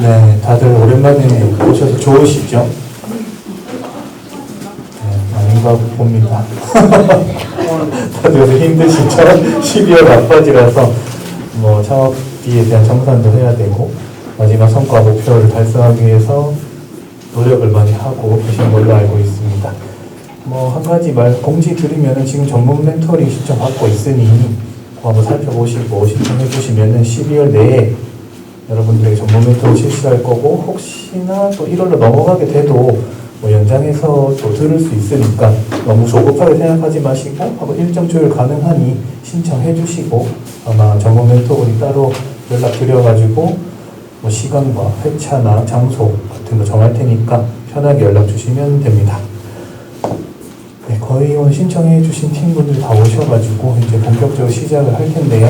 네, 다들 오랜만에 오셔서 좋으시죠? 네, 아닌가 봅니다. 다들 힘드시죠? 12월 막바지라서 뭐 창업비에 대한 정산도 해야 되고 마지막 성과 목표를 달성하기 위해서 노력을 많이 하고 계신 걸로 알고 있습니다. 뭐 한 가지 말 공지 드리면은 지금 전문 멘토링 신청 받고 있으니 그거 한번 살펴보시고 신청해 주시면은 12월 내에 여러분들에게 전문 멘토를 실시할 거고 혹시나 또 1월로 넘어가게 돼도 뭐 연장해서 또 들을 수 있으니까 너무 조급하게 생각하지 마시고 하고 일정 조율 가능하니 신청해 주시고 아마 전문 멘토분이 따로 연락 드려가지고 뭐 시간과 회차나 장소 같은 거 정할 테니까 편하게 연락 주시면 됩니다. 네, 거의 오늘 신청해 주신 팀분들 다 오셔가지고 이제 본격적으로 시작을 할 텐데요.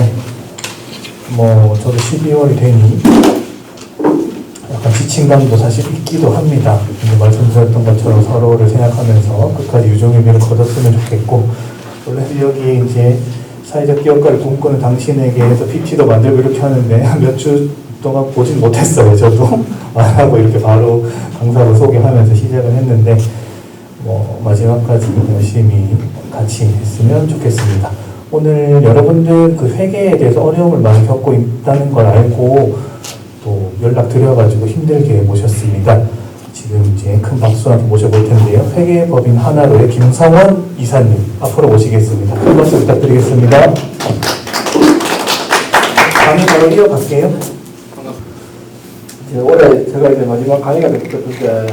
뭐 저도 12월이 되니 약간 지친 감도 사실 있기도 합니다. 근데 말씀드렸던 것처럼 서로를 생각하면서 끝까지 유종의 미를 거뒀으면 좋겠고 원래 여기 이제 사회적 기업가를 꿈꾸는 당신에게 해서 PP도 만들고 이렇게 하는데 몇 주 동안 보진 못했어요. 저도 안 하고 이렇게 바로 강사로 소개하면서 시작을 했는데 뭐 마지막까지 열심히 같이 했으면 좋겠습니다. 오늘 여러분들 그 회계에 대해서 어려움을 많이 겪고 있다는 걸 알고 또 연락 드려가지고 힘들게 모셨습니다. 지금 이제 큰 박수 한번 모셔볼 텐데요. 회계법인 하나로의 김성원 이사님 앞으로 모시겠습니다. 큰 박수 부탁드리겠습니다. 강의 바로 이어갈게요. 이제 올해 제가 이제 마지막 강의가 됐었는데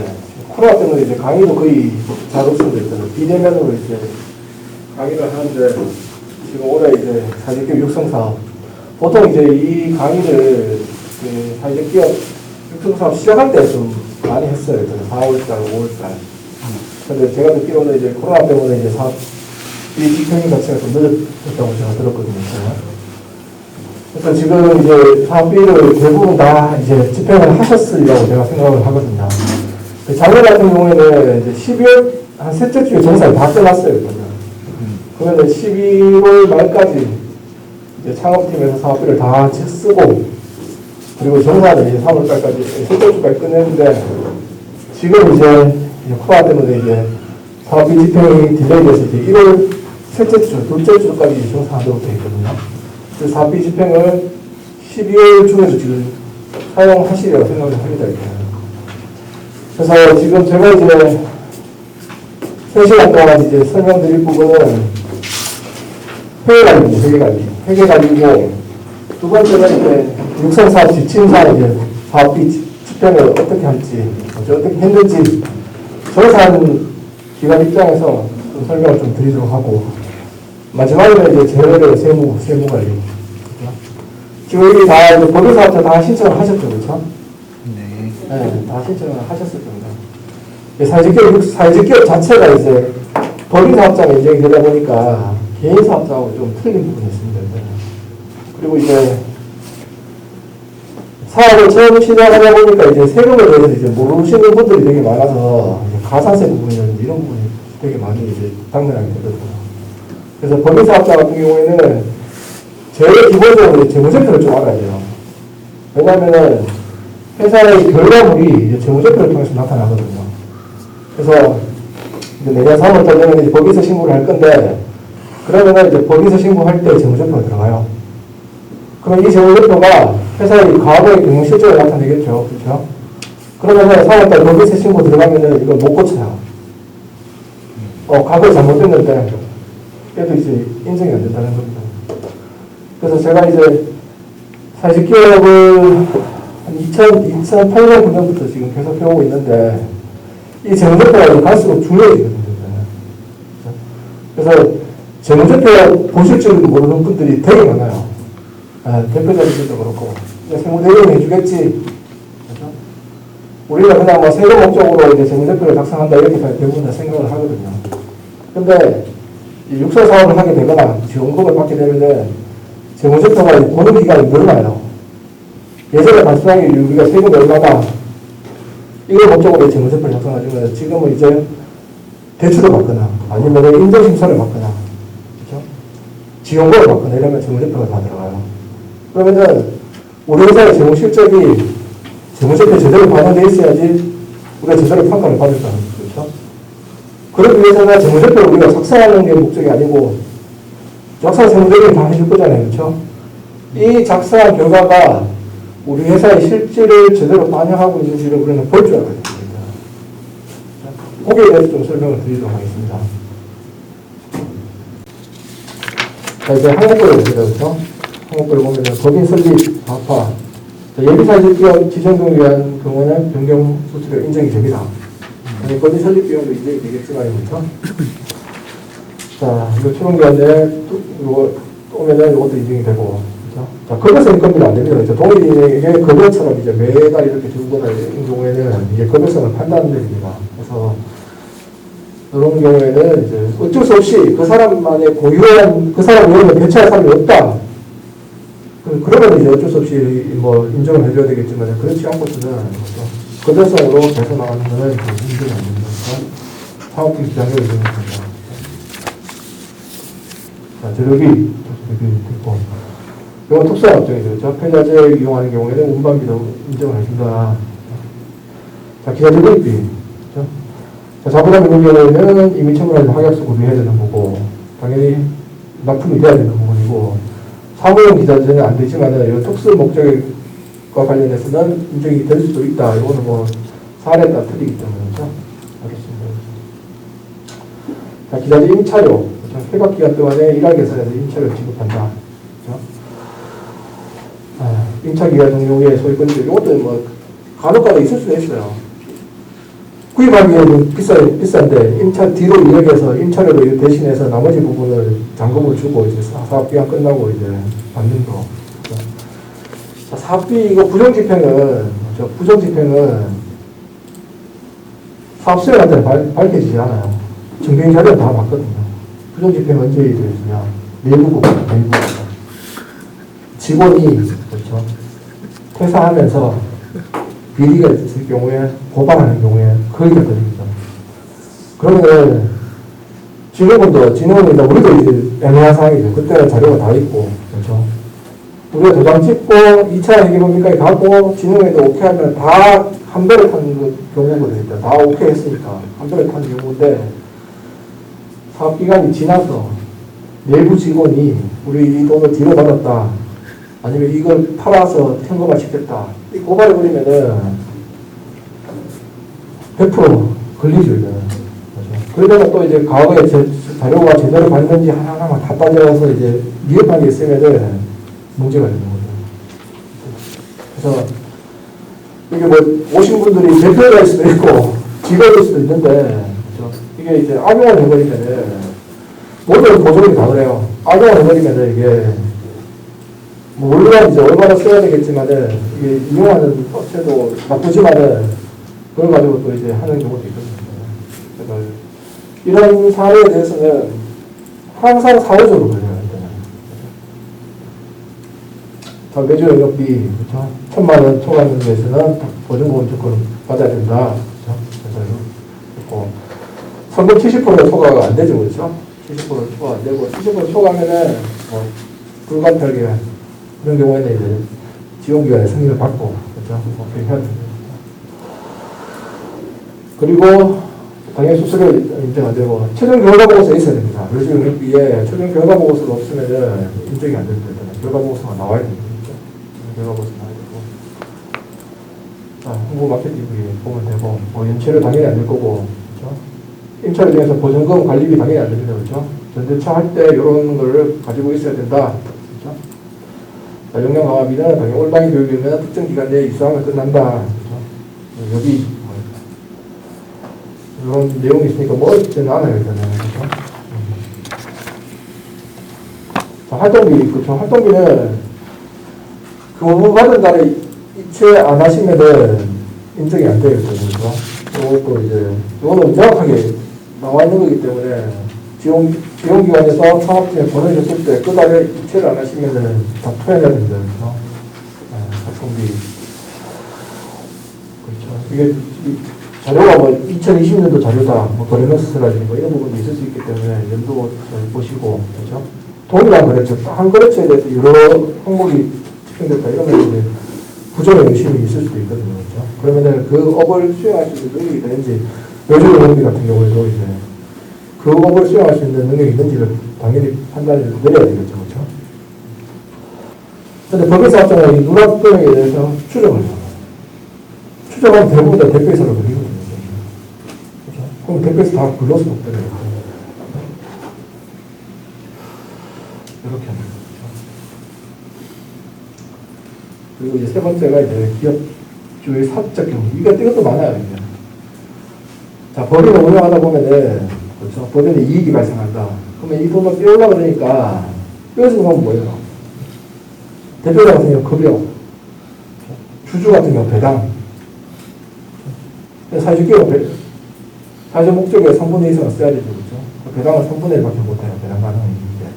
코로나 때문에 이제 강의도 거의 자급수도 있잖아요. 비대면으로 이제 강의를 하는데 지금 올해 이제 사회적 육성 사업 보통 이제 이 강의를 그 사회적 기업 육성 사업 시작할 때 좀 많이 했어요. 저는 4월달, 5월달. 근데 제가 듣기로는 이제 코로나 때문에 이제 사업 이 집행이 자체가 좀 늦었다고 제가 들었거든요. 그래서 지금 이제 사업비를 대부분 다 이제 집행을 하셨으리라고 제가 생각을 하거든요. 그 작년 같은 경우에는 이제 12월 한 셋째 주에 정산이 다 끝났어요. 그러면. 그러면 이제 12월 말까지 이제 창업팀에서 사업비를 다채 쓰고 그리고 정산을 이제 3월 달까지 셋째 주까지 끝냈는데 지금 이제 코로나 때문에 이제 사업비 집행이 딜레이돼서 이제 1월 셋째 주, 둘째 주까지 정산하도록 되어 있거든요. 그 사업비 집행을 12월 중에도 지금 사용하시리라고 생각을 합니다. 이렇게. 그래서 지금 제가 이제 3시간 동안 이제 설명드릴 부분은 회계관리, 회계관리. 회계관리고 두 번째는 이제 육성사업 지침상 이제 사업비 지- 집행을 어떻게 할지, 어떻게 했는지 정산 기관 입장에서 좀 설명을 좀 드리도록 하고 마지막에는 이제 재료의 세무, 세무관리. 지금 여기 다 이제 법인사업자 다 신청을 하셨죠, 그렇죠? 네. 네, 다 신청을 하셨을 겁니다. 이 사회적 기업, 사회적 기업 자체가 이제 법인 사업자가 인정이 되다 보니까 개인사업자하고 좀 틀린 부분이 있습니다. 그리고 이제 사업을 처음 시작하다 보니까 이제 세금에 대해서 이제 모르시는 분들이 되게 많아서 가산세 부분이라든지 이런 부분이 되게 많이 이제 당면하게 되거든요. 그래서 법인사업자 같은 경우에는 제일 기본적으로 재무제표를 좀 알아야 돼요. 왜냐하면은 회사의 결과물이 재무제표를 통해서 나타나거든요. 그래서 내년 3월 달에는 이제 법인세 신고를 할 건데 그러면은 이제 법인세 신고할 때 재무제표가 들어가요. 그럼 이 재무제표가 회사의 과거의 경영 실적을 나타내겠죠. 그렇죠? 그러면은 3월 달 법인세 신고 들어가면은 이걸 못 고쳐요. 어, 과거에 잘못됐는데 그래도 이제 인정이 안 된다는 겁니다. 그래서 제가 이제 사실 기업을 한 2000, 2008년, 9년부터 지금 계속 해오고 있는데, 이 재무제표가 갈수록 중요해지거든요. 그래서 재무제표 보실 줄 모르는 분들이 되게 많아요. 아, 대표자들도 그렇고. 세무대리는 해주겠지. 그죠? 우리가 그냥 뭐 세금 목적으로 이제 재무제표를 작성한다 이렇게 다 대부분 다 생각을 하거든요. 근데 이 육설 사업을 하게 되거나 지원금을 받게 되면은 재무제표가 보는 기간이 늘어나요. 예전에 단순하게 우리가 세금 얼마나 이걸 목적으로 재무제표를 작성하지만 지금은 이제 대출을 받거나 아니면 인정심사를 받거나 그렇죠? 지원금을 받거나 이러면 재무제표가 다 들어가요. 그러면은 우리 회사의 재무 실적이 재무제표 제대로 반영돼 있어야지 우리가 제대로 평가를 받을 수 있는 거죠. 그러기 위해서는 재무제표를 우리가 작성하는 게 목적이 아니고 작성 세무제표를 다 해줄 거잖아요. 그렇죠? 이 작성한 결과가 우리 회사의 실질을 제대로 반영하고 있는지를 우리는 볼 줄 알아야 됩니다. 거기에 대해서 좀 설명을 드리도록 하겠습니다. 자, 이제 봅니다. 그렇죠? 항목별로 보면 법인 설립, 과파, 예비사실 기업 지정 등을 위한 경우는 변경 수수료 인정이 됩니다. 아니, 법인 설립 비용도 인정이 되겠지만, 그렇죠? 자, 이거 초롱기한데, 이거 오면은 이것도 인정이 되고, 그렇죠? 자, 급여서 인건비는 안 됩니다. 그렇죠? 동일인에게 급여처럼 이제 매달 이렇게 주거나 이런 경우에는 이게 급여성을 판단됩니다. 그래서 그런 경우에는 이제 어쩔 수 없이 그 사람만의 고유한 그 사람 외에는 대체할 사람이 없다. 그- 그러면 이제 어쩔 수 없이 뭐 인정을 해줘야 되겠지만 그렇지 않고서는 거절성으로 개선나가는 거는 인정이 안 됩니다. 사업비 비장을 인정합니다. 자, 재료비 재료비 됐고 이건 특수한 업종이죠. 그렇죠? 폐자재 이용하는 경우에는 운반비도 인정을 해준다. 자, 기자 재료비 그렇죠? 자, 자부담 있는 경우에는 이미 처분한 확약서 구비해야 되는 거고, 당연히 납품이 돼야 되는 부분이고, 사무용 기자재는 안 되지만은, 이 특수 목적과 관련해서는 인정이 될 수도 있다. 이거는 뭐, 사례에 따라 틀리기 때문에, 그렇죠? 알겠습니다. 자, 기자재 임차료. 휴학 기간 동안에 일할 계산해서 임차료를 지급한다. 그렇죠? 아, 임차 기간 종료에 소유권자, 이것도 뭐, 간혹가다 있을 수도 있어요. 구입하기에는 비싸, 비싼데 임차 뒤로 이력해서 임차료를 대신해서 나머지 부분을 잔금을 주고 이제 사- 사업 기간 끝나고 이제 받는 거. 자, 사업비 이거 부정집행은 저 부정집행은 사업수행한테 밝혀지지 않아요. 증빙 자료는 다 맞거든요. 부정집행 언제 일어나냐? 내부 부분, 내부 부분. 직원이 그렇죠. 퇴사하면서 비리가 있을 경우에 고발하는 경우에 거기가 걸립니다. 그러면 진흥원도 진흥원이다 우리도 이제 애매한 상황이죠. 그때는 자료가 다 있고 그렇죠. 우리가 도장 찍고 2차 회계법인까지 가고 진흥원에도 오케이 하면 다한 타는 그 경우거든요. 다 오케이 했으니까 한 번에 타는 경우인데 사업 기간이 지나서 내부 직원이 우리 이 돈을 뒤로 받았다. 아니면 이걸 팔아서 현금화 시켰다. 이 고발해버리면은 100% 걸리죠, 이거는. 그러다가 또 이제 과거에 제, 자료가 제대로 봤는지 하나하나 다 빠져서 이제 미흡한 게 있으면은 문제가 되는 거죠. 그래서 이게 뭐 오신 분들이 대표일 수도 있고 직업일 수도 있는데? 이게 이제 악용을 해버리면은 모든 보조금이 다 그래요. 악용을 해버리면은 이게 뭐 물론 이제 얼마나 써야 되겠지만은 이게 이용하는 업체도 나쁘지만은 그걸 가지고 또 이제 하는 경우도 있거든요. 이런 사례에 대해서는 항상 사회적으로 걸려요. 자, 매주 영업비, 그렇죠? 천만 원 초과하는 데에서는 보증보험 조건을 받아야 된다. 그렇죠? 그래서 성금 70% 초과가 안 되죠, 그렇죠? 70% 초과 안 되고 70% 초과하면은 뭐 불가피하게 그런 경우에는 이제 지원기관의 승인을 받고 그렇죠? 그렇게 해야 됩니다. 그리고 당연히 수수료 인정 안 되고 최종 결과 보고서 있어야 됩니다. 요즘 영업비에 최종 결과 보고서가 없으면은 인정이 안 됩니다. 결과 보고서가 나와야 됩니다. 결과 보고서 나와야 되고 자, 홍보 마케팅비 보면 되고 뭐 연체료 당연히 안 될 거고 그렇죠? 임차를 통해서 보증금 관리비 당연히 안 됩니다. 그렇죠? 전대차 할 때 이런 거를 가지고 있어야 된다. 영양 강화비는 당연히 온라인 교육이면 특정 기간 내에 입수하면 끝난다. 그렇죠? 여기 뭐 이런 내용이 있으니까 뭐 어렵지는 않아요 그렇죠? 음. 자, 활동비 그렇죠? 활동비는 그 업무 받은 달에 이체 안 하시면은 인정이 안 돼요 그렇죠? 이거는 정확하게 나와 있는 거기 때문에 지원 지원기관에서 사업팀에 보내줬을 때 그 달에 이체를 안 하시면은 다 토해내야 됩니다? 네, 활동비 그렇죠. 이게 이 자료가 뭐 2020년도 자료다, 뭐 거래노스라든지 뭐 이런 부분도 있을 수 있기 때문에 연도 잘 보시고, 그렇죠? 동일한 거래처, 한 거래처에 대해서 여러 항목이 집행됐다 이러면 이제 부정의 의심이 있을 수도 있거든요. 그렇죠? 그러면은 그 업을 수행할 수 있는 능력이 되는지 요즘 원비 같은 경우에도 이제 그 업을 수행할 수 있는 능력이 있는지를 당연히 판단을 내려야 되겠죠. 그렇죠? 근데 법에서 왔잖아요. 이 누락 금액에 대해서 추정을 해요. 추정하면 대부분 다 대표이사로 그리거든요. 그렇죠? 그럼 대표이사 다 불러서 없더래요. 이렇게 하는 거죠. 그리고 이제 세 번째가 이제 기업주의 사적 경우. 이게 이것도 많아요, 이게. 자, 법인을 운영하다 보면은, 그렇죠. 법인에 이익이 발생한다. 그러면 이 돈을 빼오려고 그러니까, 빼어주는 건 뭐예요? 대표자 같은 경우 급여. 주주 같은 경우 배당. 사실 기업 배, 사실 목적의 3분의 2 이상을 써야 되죠, 그렇죠? 그 배당은 3분의 1밖에 못해요, 배당 가능한 이익인데.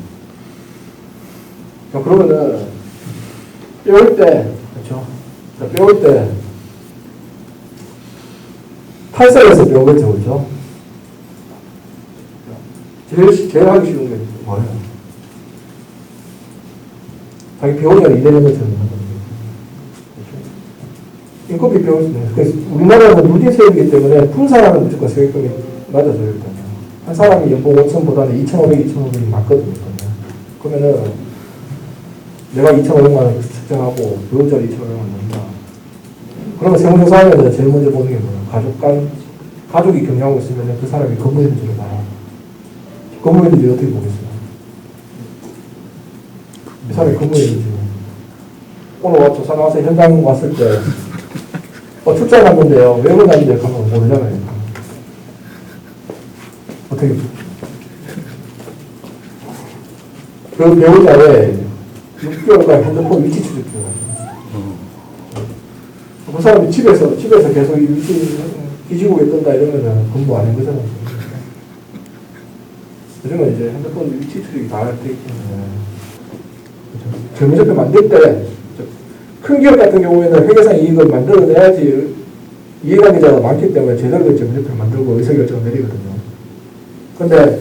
자, 그러면은, 빼올 때, 그렇죠? 자, 빼올 때, 탈세해서 빼오겠죠, 그렇죠? 제일, 제일 하기 쉬운 게 뭐예요? 자기 배우자를 이대는 것처럼? 인건비 배울 수 있는. 그래서 우리나라는 누진세율이기 때문에 품사람은 무조건 세금이 맞아줘야 되거든요. 한 사람이 연봉 5천보다는 2,500, 2,500이 맞거든요. 그러면은 내가 2,500만 원 측정하고 배우자를 2,500만 원 낸다. 그러면 세무조사 하면 제일 먼저 보는 게 뭐예요? 가족 간, 가족이 경영하고 있으면 그 사람이 근무했는지 근무했는지 어떻게 보겠어요? 이 사람이 근무했는지. 오늘 와 조사 나와서 현장 왔을 때, 어, 출장 갔는데요. 왜 그러는데 가면 모르잖아요. 어떻게. 그 배우자의 6개월간 핸드폰 위치 추적 기록을 그 사람이 집에서, 집에서 계속 이 위치 뒤지고 있던다 이러면은 근무 안 한 거잖아요. 요즘은 이제 핸드폰 위치 추적이 다 돼 있기 때문에. 재무제표 만들 때, 큰 기업 같은 경우에는 회계상 이익을 만들어내야지 이해관계자가 많기 때문에 제대로 된 재무제표를 만들고 의사결정을 내리거든요. 근데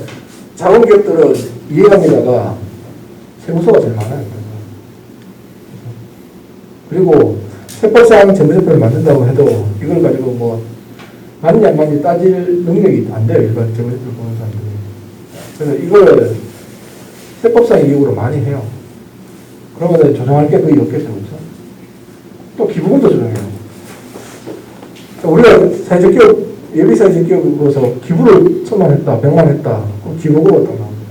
작은 기업들은 이해관계자가 세무서가 제일 많아요. 그리고 세법상 재무제표를 만든다고 해도 이걸 가지고 뭐 맞는지 안 맞는지 따질 능력이 안 돼요. 일반 재무제표를 보는 사람들이. 그래서 이걸 세법상 이익으로 많이 해요. 그러면 조정할 게 거의 없겠죠. 그렇죠? 또 기부금도 조정해요. 우리가 사회적 기업, 예비 사회적 기업으로서 기부를 천만 했다, 백만 했다. 그럼 기부금은 딱 나옵니다.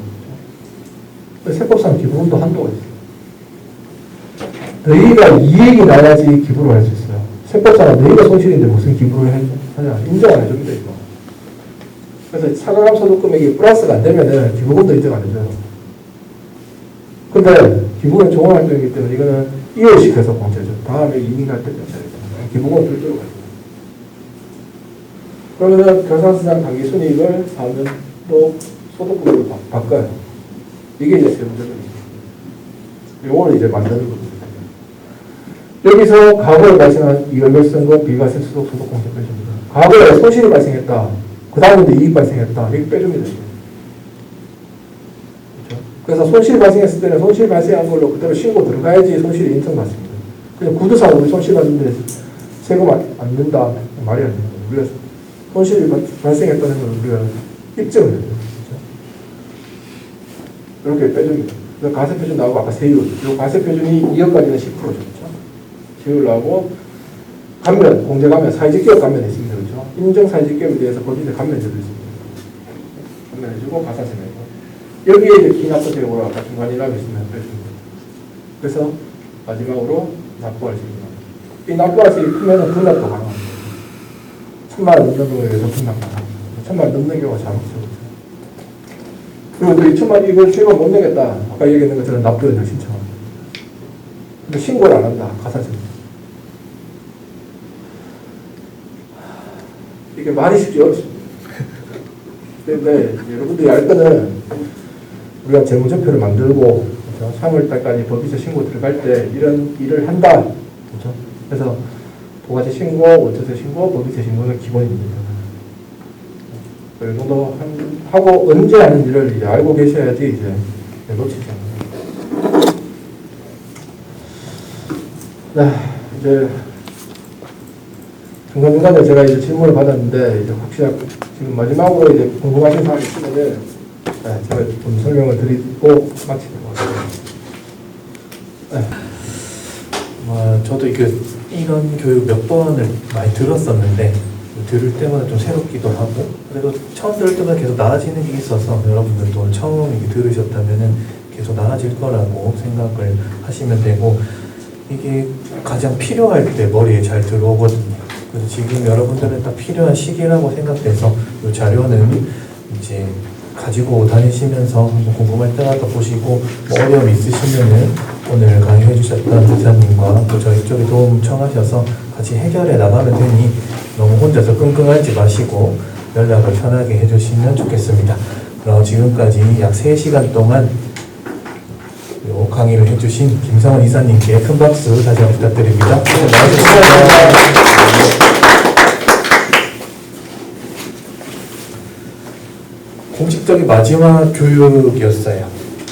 그렇죠? 세법상 기부금도 한도가 있어요. 너희가 이익이 나야지 기부를 할 수 있어요. 세법상은 너희가 손실인데 무슨 기부를 해- 하냐. 인정 안 해줍니다, 이거. 그래서 차가감 소득 금액이 플러스가 안 되면은 기부금도 인정 안 해줘요. 근데 기부금 좋은 활동이기 때문에 이거는 이월시켜서 공제죠. 다음에 이익 날때 공제해요. 기부금 별도로 가요. 그러면은 결산시장 단기 순이익을 4년도 소득금으로 바- 바꿔요. 이게 이제 세부적입니다. 요거를 이제 만드는 겁니다. 여기서 과거에 발생한 이익을 쓴거 비과세 소득 공제 빼줍니다. 과거에 손실이 발생했다. 그 다음에 이익 발생했다. 이거 빼줍니다. 그렇죠? 그래서 손실 발생했을 때는 손실 발생한 걸로 그대로 신고 들어가야지 손실이 인정받습니다. 그냥 구두상 우리 손실 받는데 세금 안, 안 낸다. 말이 안 돼요. 우리가 손실이 발- 발생했다는 걸 우리가 입증을 해야 돼요. 그렇죠? 이렇게 빼줍니다. 그래서 가세표준 나오고 아까 세율. 이 가세표준이 2억까지는 10%죠. 그렇죠? 세율 나오고 감면, 공제 감면, 사회적 기업 감면이 있습니다. 사회적 기업에 대해서 법인에 감면제도 있습니다. 감면해주고 가산세 내고. 여기에 이제 기납부 제고로 아까 중간이라고 있으면 빼줍니다. 그래서 마지막으로 납부할 수 있는 이 납부할 수 있으면 분납도 가능합니다. 천만 원 넘는 경우에 서 분납 가능합니다. 천만 원 넘는 경우가 잘 없어요. 그리고 우리 천만 이걸 세금 못 내겠다. 아까 얘기했는 것처럼 납부를 신청합니다. 근데 신고를 안 한다. 가산세. 이게 말이 쉽지 어렵습니다. 근데 여러분들이 알 거는 우리가 재무제표를 만들고 그렇죠? 3월달까지 법인세 신고 들어갈 때 이런 일을 한다. 그렇죠? 그래서 부가세 신고, 월세세 신고, 법인세 신고는 기본입니다. 이 정도 한, 하고 언제 하는지를 이제 알고 계셔야지 이제 놓치지 않아요. 네, 이제 중간중간에 제가 이제 질문을 받았는데 이제 혹시나 지금 마지막으로 이제 궁금하신 사항이 있으면은 네, 제가 좀 설명을 드리고 마치도록 하겠습니다. 어, 저도 이게 이런 교육 몇 번을 많이 들었었는데 들을 때마다 좀 새롭기도 하고 그래도 처음 들을 때마다 계속 나아지는 게 있어서 여러분들도 처음 이게 들으셨다면은 계속 나아질 거라고 생각을 하시면 되고 이게 가장 필요할 때 머리에 잘 들어오거든요. 그래서 지금 여러분들은 딱 필요한 시기라고 생각돼서 이 자료는 이제 가지고 다니시면서 궁금할 때마다 보시고 뭐 어려움 있으시면은 오늘 강의해 주셨던 교사님과 또 저희 쪽에 도움 청하셔서 같이 해결해 나가면 되니 너무 혼자서 끙끙 앓지 마시고 연락을 편하게 해주시면 좋겠습니다. 그럼 지금까지 약 3시간 동안 요 강의를 해주신 김성원 이사님께 큰 박수 다시 한번 부탁드립니다. 많으셨습니다. 공식적인 마지막 교육이었어요.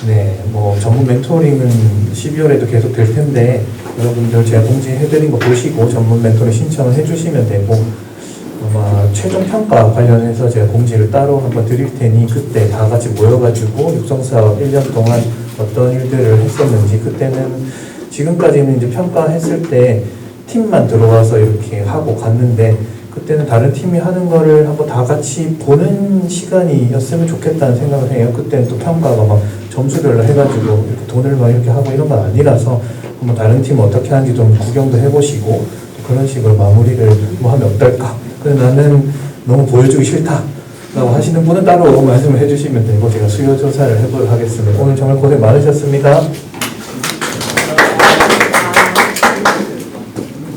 네, 뭐 전문 멘토링은 12월에도 계속 될 텐데 여러분들 제가 공지해드린 거 보시고 전문 멘토링 신청을 해주시면 되고 아마 최종 평가 관련해서 제가 공지를 따로 한번 드릴 테니 그때 다 같이 모여가지고 육성사업 1년 동안 어떤 일들을 했었는지 그때는 지금까지는 이제 평가했을 때 팀만 들어와서 이렇게 하고 갔는데 그때는 다른 팀이 하는 거를 한번 다 같이 보는 시간이었으면 좋겠다는 생각을 해요. 그때는 또 평가가 막 점수별로 해가지고 이렇게 돈을 막 이렇게 하고 이런 건 아니라서 한번 다른 팀 어떻게 하는지 좀 구경도 해보시고 또 그런 식으로 마무리를 뭐 하면 어떨까. 근데 나는 너무 보여주기 싫다. 라고 하시는 분은 따로 말씀을 해주시면 되고 제가 수요 조사를 해보도록 하겠습니다. 오늘 정말 고생 많으셨습니다.